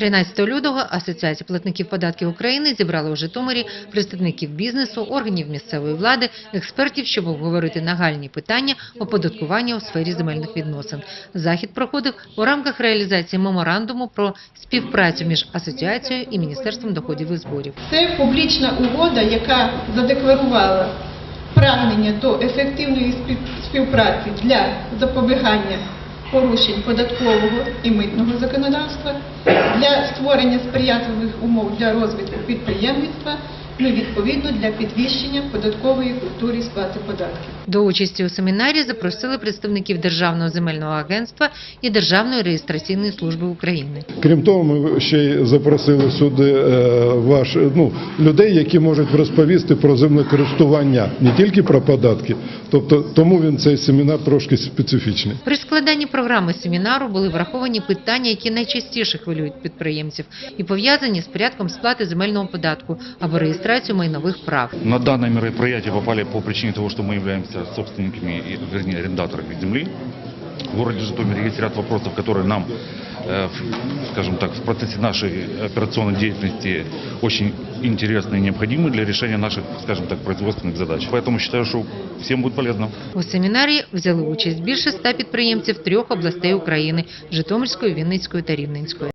13 лютого Асоціація платників податків України зібрала у Житомирі представників бізнесу, органів місцевої влади, експертів, щоб обговорити нагальні питання оподаткування у сфері земельних відносин. Захід проходив у рамках реалізації меморандуму про співпрацю між асоціацією і міністерством доходів і зборів. Це публічна угода, яка задекларувала прагнення до ефективної спів- співпраці для запобігання порушень податкового і митного законодавства, для створення сприятливих умов для розвитку підприємництва, ну і відповідно для підвищення податкової культури сплати податків. До участі у семінарі запросили представників Державного земельного агентства і Державної реєстраційної служби України. Крім того, ми ще й запросили сюди е, ваш, ну, людей, які можуть розповісти про землекористування, не тільки про податки. Тобто, тому він цей семінар трошки специфічний. При складанні програми семінару були враховані питання, які найчастіше хвилюють підприємців, і пов'язані з порядком сплати земельного податку або реєстрацію майнових прав. На данное мероприятие попали по причине того, что мы являемся собственниками, и, вернее, арендаторами земли. В городе Житомир есть ряд вопросов, которые нам, э, в- скажем так, в процессе нашей операционной деятельности очень интересны и необходимы для решения наших, скажем так, производственных задач. Поэтому считаю, что всем будет полезно. У семінарі взяли участь більше ста підприємців трьох областей України – Житомирської, Вінницької та Рівненської.